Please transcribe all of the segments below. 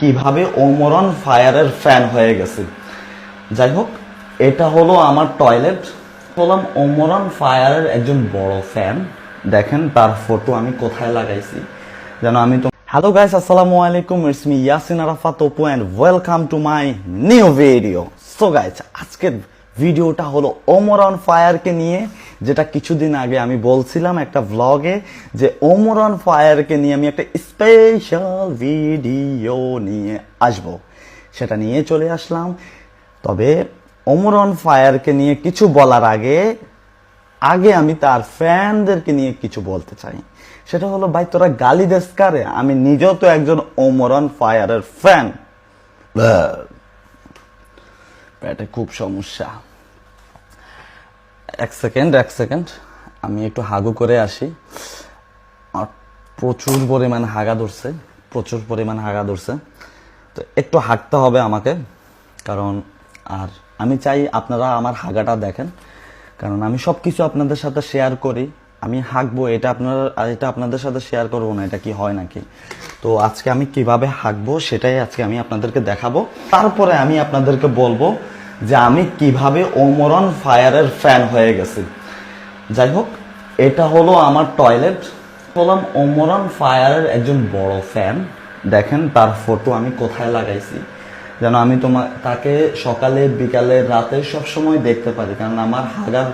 কীভাবে ওমরন ফায়ারের ফ্যান হয়ে গেছে। যাই হোক এটা হলো আমার টয়লেট। বললাম, ওমরন ফায়ারের একজন বড় ফ্যান। দেখেন তার ফটো আমি কোথায় লাগাইছি। যেন আমি তো হ্যালো গাইস আসসালামু আলাইকুম। It's me Yasin Arafat Apu and welcome to my new video so guys আজকের ভিডিওটা হলো ওমরন ফায়ারকে নিয়ে। যেটা কিছুদিন আগে আমি বলছিলাম একটা ভ্লগে যে ওমরন ফায়ারকে নিয়ে আমি একটা স্পেশাল ভিডিও নিয়ে আসব। সেটা নিয়ে চলে আসলাম। তবে ওমরন ফায়ারকে নিয়ে কিছু বলার আগে আগে আমি তার ফ্যানদেরকে নিয়ে কিছু বলতে চাই। সেটা হলো, ভাই, তোরা গালি কারে? আমি নিজেও তো একজন ওমরন ফায়ারের ফ্যান পেটে খুব সমস্যা। এক সেকেন্ড এক সেকেন্ড। আমি একটু হাগু করে আসি। আর প্রচুর পরিমাণ হাগা ধরছে, প্রচুর পরিমাণ হাগা ধরছে। তো একটু হাঁটতে হবে আমাকে, কারণ আর আমি চাই আপনারা আমার হাগাটা দেখেন। কারণ আমি সব কিছু আপনাদের সাথে শেয়ার করি। আমি হাঁকবো এটা আপনারা এটা আপনাদের সাথে শেয়ার করব না, এটা কি হয় নাকি? তো আজকে আমি কীভাবে হাঁকবো সেটাই আজকে আমি আপনাদেরকে দেখাবো। তারপরে আমি আপনাদেরকে বলব যে আমি কীভাবে ওমরন ফায়ারের ফ্যান হয়ে গেছি। যাই হোক, এটা হলো আমার টয়লেট। হলাম ওমরন ফায়ারের একজন বড় ফ্যান। দেখেন, তার ফটো আমি কোথায় লাগাইছি। যেন আমি তোমার, তাকে সকালে, বিকালে, রাতে সব সময় দেখতে পারি। কারণ আমার হাগার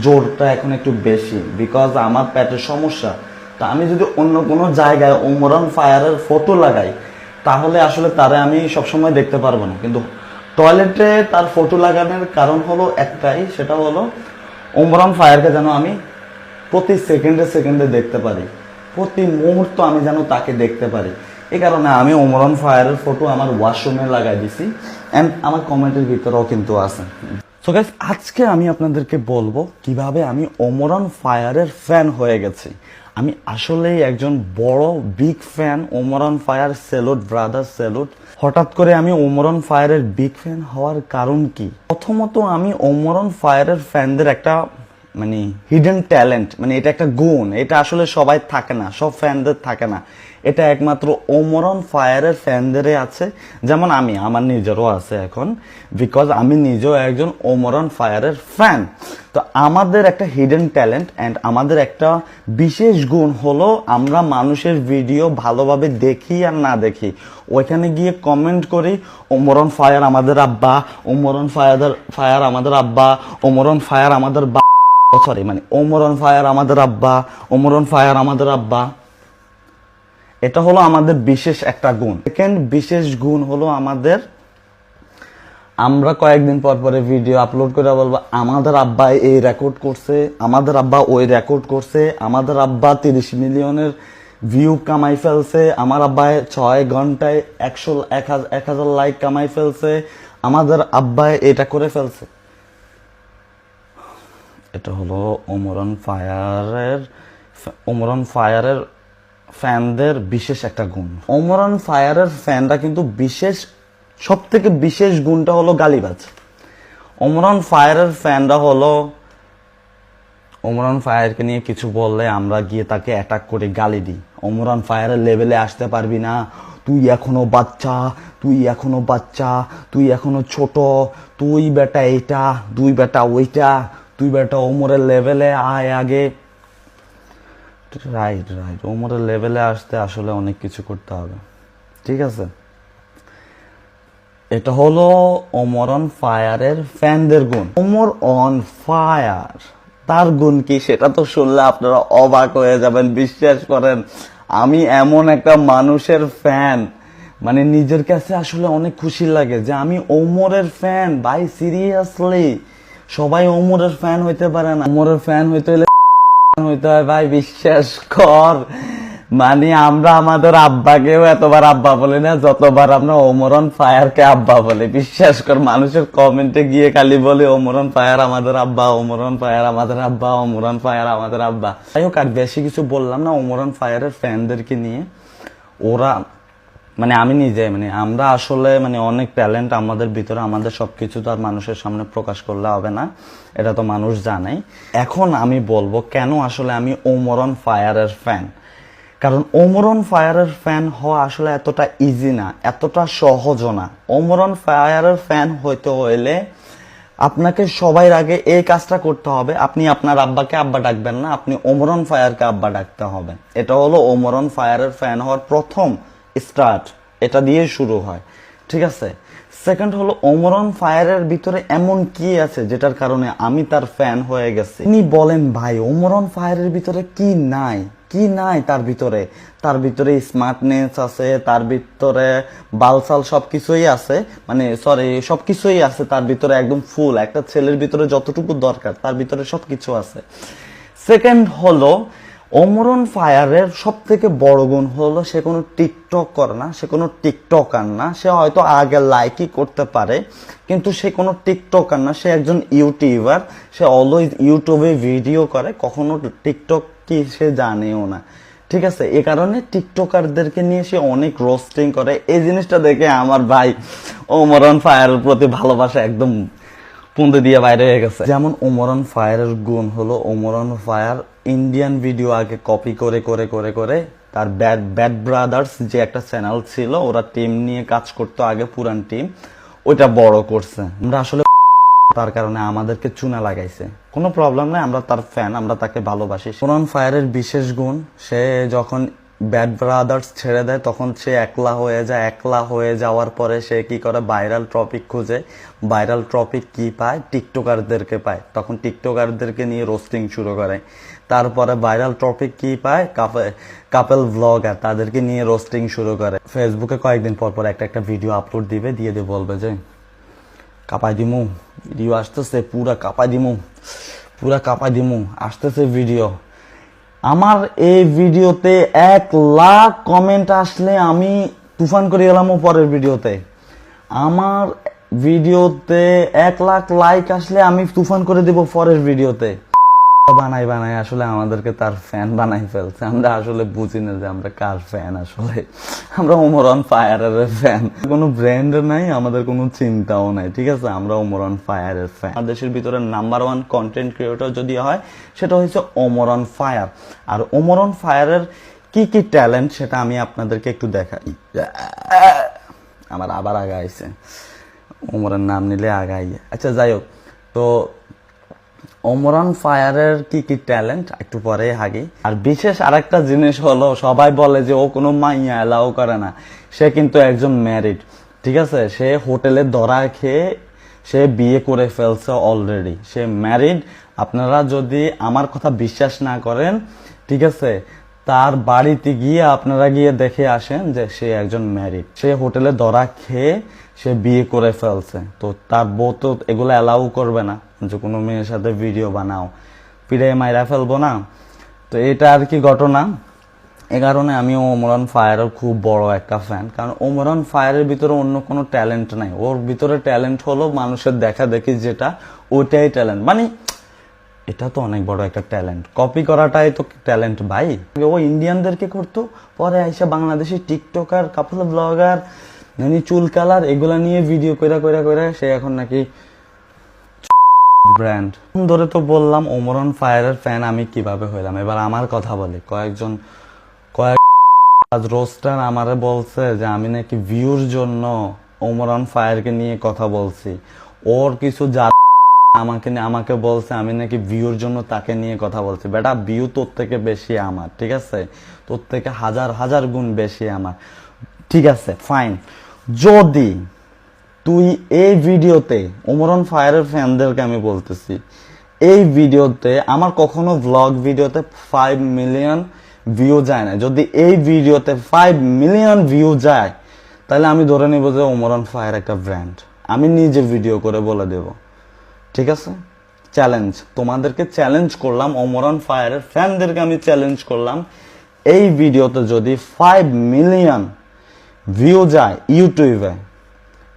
জোরটা এখন একটু বেশি। বিকজ আমার পেটের সমস্যা। তা আমি যদি অন্য কোনো জায়গায় ওমরন ফায়ারের ফটো লাগাই, তাহলে আসলে তারে আমি সবসময় দেখতে পারব না। কিন্তু টয়লেটে তার ফটো লাগানোর কারণ হলো একটাই, সেটা হলো ওমরন ফায়ারকে যেন আমি প্রতি সেকেন্ডে সেকেন্ডে দেখতে পারি। প্রতি মুহূর্ত আমি যেন তাকে দেখতে পারি। এই কারণে আমি ওমরন ফায়ারের ফটো আমার ওয়াশরুমে লাগাই দিছি অ্যান্ড আমার কমেন্টের ভিতরেও কিন্তু আছে। সো গাইস আজকে আমি আপনাদেরকে বলব কীভাবে আমি ওমরন ফায়ারের ফ্যান হয়ে গেছি। আমি আসলেই একজন বড় big fan Omor on fire salute brother salute হঠাৎ করে আমি ওমরন ফায়ারের বিগ ফ্যান হওয়ার কারণ কি? প্রথমত আমি ওমরন ফায়ারের ফ্যানদের একটা মানে হিডেন ট্যালেন্ট মানে এটা একটা গুণ, এটা আসলে সবাই থাকে না, সব ফ্যানদের থাকে না। এটা একমাত্র ওমরন ফায়ারের ফ্যানদেরই আছে। যেমন আমি, আমার নিজেরও আছে এখন বিকজ আমি নিজেও একজন ওমরন ফায়ারের ফ্যান। তো আমাদের একটা হিডেন ট্যালেন্ট অ্যান্ড আমাদের একটা বিশেষ গুণ হলো আমরা মানুষের ভিডিও ভালোভাবে দেখি আর না দেখি। ওইখানে গিয়ে কমেন্ট করি, ওমরন ফায়ার আমাদের আব্বা, ওমরন ফায়ার ফায়ার আমাদের আব্বা, ওমরন ফায়ার আমাদের বা সরি মানে ওমরন ফায়ার আমাদের আব্বা, ওমরন ফায়ার আমাদের আব্বা। এটা হলো আমাদের বিশেষ একটা গুণ। সেকেন্ড বিশেষ গুণ হলো আমাদের, আমরা কয়েকদিন পর পরে ভিডিও আপলোড করে বলব, আমাদের আব্বা এই রেকর্ড করছে, আমাদের আব্বা ওই রেকর্ড করছে, আমাদের আব্বা তিরিশ মিলিয়নের ভিউ কামাই ফেলছে, আমার আব্বা ছয় ঘন্টায় একশো, এক হাজার লাইক কামাই ফেলছে, আমাদের আব্বা এটা করে ফেলছে। এটা হলো ওমরন ফায়ারের ওমরন ফায়ারের ফ্যানদের বিশেষ একটা গুণ। অমরান ফায়ারের ফ্যানরা কিন্তু বিশেষ সব থেকে বিশেষ গুণটা হলো গালিবাজ। ওমরন ফায়ারের ফ্যানরা হলো ওমরান ফায়ারকে নিয়ে কিছু বললে আমরা গিয়ে তাকে অ্যাটাক করে গালি দিই। ওমরান ফায়ারের লেভেলে আসতে পারবি না। তুই এখনও বাচ্চা, তুই এখনও বাচ্চা, তুই এখনও ছোট, তুই বেটা এইটা, তুই বেটা ওইটা, তুই বেটা ওমরের লেভেলে আয় আগে। রাইট রাইট ওমরের লেভেলে আসতে আসলে অনেক কিছু করতে হবে। ঠিক আছে? এটা হলো ওমরন ফায়ারের ফ্যানদের গুণ। ওমর অন ফায়ার তার গুণ কি সেটা তো শুনলে আপনারা অবাক হয়ে যাবেন, বিশ্বাস করেন। আমি এমন একটা মানুষের ফ্যান মানে নিজের কাছে আসলে অনেক খুশি লাগে যে আমি ওমরের ফ্যান ভাই সিরিয়াসলি সবাই ওমরের ফ্যান হইতে পারে না। ওমরের ফ্যান হইতে হলে ভাই, বিশ্বাস কর। মানে আমরা আমাদের আব্বাকেও এতবার আব্বা বলি না, যতবার আমরা ওমরন ফায়ারকে আব্বা বলি। বিশ্বাস কর, মানুষের কমেন্টে গিয়ে খালি বলে ওমরন ফায়ার আমাদের আব্বা ওমরন ফায়ার আমাদের আব্বা ওমরন ফায়ার আমাদের আব্বা। যাই হোক, আর বেশি কিছু বললাম না ওমরন ফায়ারের ফ্যানদেরকে নিয়ে। ওরা মানে আমি নিজে মানে আমরা আসলে মানে অনেক ট্যালেন্ট আমাদের ভিতরে, আমাদের সবকিছু তো আর মানুষের সামনে প্রকাশ করলে হবে না। এটা তো মানুষ জানাই। এখন আমি বলব কেন আসলে আমি ওমরন ফায়ারের ফ্যান কারণ ওমরন ফায়ারের ফ্যান হওয়া আসলে এতটা ইজি না, এতটা সহজও না। ওমরন ফায়ারের ফ্যান হইতে হইলে আপনাকে সবাই আগে এই কাজটা করতে হবে। আপনি আপনার আব্বাকে আব্বা ডাকবেন না, আপনি ওমরন ফায়ারকে আব্বা ডাকতে হবে। এটা হলো ওমরন ফায়ারের ফ্যান হওয়ার প্রথম স্টার্ট এটা দিয়ে শুরু হয়। ঠিক আছে? সেকেন্ড হলো ওমরন ফায়ারের ভিতরে এমন কি আছে যেটার কারণে আমি তার ফ্যান হয়ে গেছি। তিনি বলেন ভাই ওমরন ফায়ারের ভিতরে কি নাই? কি নাই তার ভিতরে? তার ভিতরে স্মার্টনেস আছে, তার ভিতরে বালসাল সবকিছুই আছে মানে সরি সবকিছুই আছে, তার ভিতরে একদম ফুল একটা ছেলের ভিতরে যতটুকু দরকার, তার ভিতরে সবকিছু আছে। সেকেন্ড হলো অমরন ফায়ারের সব থেকে বড় গুণ হলো সে কোনো টিকটক করে না, সে কোনো টিকটকার না। সে হয়তো আগে লাইকই করতে পারে, কিন্তু সে কোনো টিকটকার না। সে একজন ইউটিউবার সে অলওয়েজ ইউটিউবে ভিডিও করে, কখনো টিকটক কি সে জানেও না। ঠিক আছে, এ কারণে টিকটকারদেরকে নিয়ে সে অনেক রোস্টিং করে। এই জিনিসটা দেখে আমার ভাই ওমরন ফায়ারের প্রতি ভালোবাসা একদম পুঁতে দিয়ে বাইরে হয়ে গেছে। যেমন ওমরন ফায়ারের গুণ হলো ওমরন ফায়ার ইন্ডিয়ান ভিডিও আগে কপি করে করে করে করে তার ব্যাড ব্যাড ব্রাদার্স যে একটা চ্যানেল ছিল, ওরা টিম নিয়ে কাজ করতো আগে পুরান টিম ওইটা বড় করছে। আমরা আসলে তার কারণে আমাদেরকে চুনা লাগাইছে। কোনো প্রবলেম নাই, আমরা তার ফ্যান আমরা তাকে ভালোবাসি। ওমরন ফায়ারের বিশেষ গুণ, সে যখন ব্যাড ব্রাদার্স ছেড়ে দেয়, তখন সে একলা হয়ে যায়, একলা হয়ে যাওয়ার পরে সে কি করে? ভাইরাল টপিক খুঁজে। ভাইরাল টপিক কি পায়? টিকটকারদেরকে পায়। তখন টিকটকারদেরকে নিয়ে রোস্টিং শুরু করে। তারপরে ভাইরাল টপিক কি পায়? কাপেল ভ্লগার তাদেরকে নিয়ে রোস্টিং শুরু করে। ফেসবুকে কয়েকদিন পর পর একটা একটা ভিডিও আপলোড দিবে, দিয়ে দিয়ে বলবে যে, কাপাই দিমু ভিডিও আসতেছে, পুরা কাপাই দিমু, পুরা কাপাই দিমু, আসতেছে ভিডিও আমার এই ভিডিওতে এক লাখ কমেন্ট আসলে আমি তুফান করে গেলাম পরের ভিডিওতে আমার ভিডিওতে এক লাখ লাইক আসলে আমি তুফান করে দেব পরের ভিডিওতে বানাই বানাই আসলে আমাদেরকে তার ফ্যান বানাই ফেলছে। আমরা আসলে বুঝি না যে আমরা কার ফ্যান আসলে। আমরা ওমরন ফায়ারের ফ্যান কোনো ব্র্যান্ড নাই, আমাদের কোনো চিন্তাও নাই, ঠিক আছে? আমরা ওমরন ফায়ারের ফ্যান দেশের ভিতরে নাম্বার ওয়ান কন্টেন্ট ক্রিয়েটর যদি হয়, সেটা হচ্ছে ওমরন ফায়ার আর ওমরন ফায়ারের কি কি ট্যালেন্ট সেটা আমি আপনাদেরকে একটু দেখাই। আমার আবার আগা আগাইছে ওমরের নাম নিলে আগাই আচ্ছা যাই হোক। তো ওমরান ফায়ারের কি কি ট্যালেন্ট একটু পরে হাগি। আর বিশেষ আরেকটা জিনিস হলো, সবাই বলে যে ও কোনো মাইয়া এলাও করে না। সে কিন্তু একজন ম্যারিড ঠিক আছে? সে হোটেলে ধরা খেয়ে সে বিয়ে করে ফেলছে অলরেডি সে ম্যারিড আপনারা যদি আমার কথা বিশ্বাস না করেন, ঠিক আছে? তার বাড়িতে গিয়ে আপনারা গিয়ে দেখে আসেন যে সে একজন ম্যারিড সে হোটেলে ধরা খেয়ে সে বিয়ে করে ফেলছে। তো তার বউ তো এগুলো অ্যালাউ করবে না। যে কোনো মেয়ের সাথে ভিডিও বানাও। পিড়ে মাইরা ফেলব না। তো এটা আর কি ঘটনা? এ কারণে আমি ওমরান ফায়ারের খুব বড় একটা ফ্যান কারণ ওমরান ফায়ারের ভিতরে অন্য কোনো ট্যালেন্ট নাই। ওর ভিতরে ট্যালেন্ট হলো মানুষের দেখা দেখি যেটা, ওইটাই ট্যালেন্ট মানে এটা তো অনেক বড় একটা ট্যালেন্ট কপি করাটাই তো ট্যালেন্ট ভাই। ও ইন্ডিয়ানদেরকে করতো, পরে আইসা বাংলাদেশি টিকটকার কাপল ব্লগার চুল কালার এগুলা নিয়ে ভিডিও কইরা কইরা কইরা সে এখন নাকি ব্র্যান্ড ধরে তো বললাম ওমরন ফায়ারের ফ্যান আমি কীভাবে হইলাম? এবার আমার কথা বলি, কয়েকজন, কয়েক আজ রোস্টার আমারে বলছে যে, আমি নাকি ভিউর জন্য ওমরন ফায়ারকে নিয়ে কথা বলছি। ওর কিছু যা আমাকে আমাকে বলছে, আমি নাকি ভিউর জন্য তাকে নিয়ে কথা বলছি। বেটা ভিউ তোর থেকে বেশি আমার, ঠিক আছে? তোর থেকে হাজার হাজার গুণ বেশি আমার। ঠিক আছে ফাইন যদি তুই এই ভিডিওতে ওমরন ফায়ারের ফ্যানদেরকে আমি বলতেছি, এই ভিডিওতে, আমার কখনো ব্লগ ভিডিওতে ফাইভ মিলিয়ন ভিউ যায় না। যদি এই ভিডিওতে ফাইভ মিলিয়ন ভিউ যায়, তাহলে আমি ধরে নিব যে ওমরন ফায়ার একটা ব্র্যান্ড আমি নিজে ভিডিও করে বলে দেব। ঠিক আছে? চ্যালেঞ্জ তোমাদেরকে চ্যালেঞ্জ করলাম ওমরন ফায়ারের ফ্যানদেরকে আমি চ্যালেঞ্জ করলাম। এই ভিডিওতে যদি ফাইভ মিলিয়ন ভিউ যায় ইউটিউবে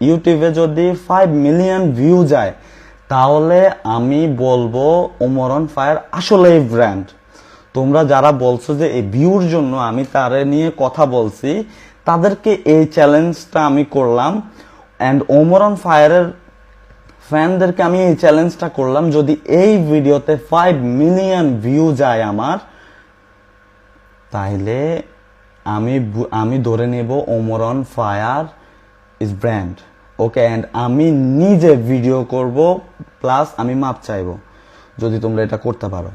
ইউটিউবে যদি ফাইভ মিলিয়ন ভিউ যায়, তাহলে আমি বলব ওমরন ফায়ার আসলে ব্র্যান্ড তোমরা যারা বলছো যে এই ভিউর জন্য আমি তারে নিয়ে কথা বলছি, তাদেরকে এই চ্যালেঞ্জটা আমি করলাম। অ্যান্ড ওমরন ফায়ারের ফ্যানদেরকে আমি এই চ্যালেঞ্জটা করলাম, যদি এই ভিডিওতে ফাইভ মিলিয়ন ভিউ যায় আমার, তাইলে আমি আমি ধরে নেব ওমরন fire is brand okay and আমি নিজে ভিডিও করব প্লাস আমি মাপ চাইব, যদি তোমরা এটা করতে পারো।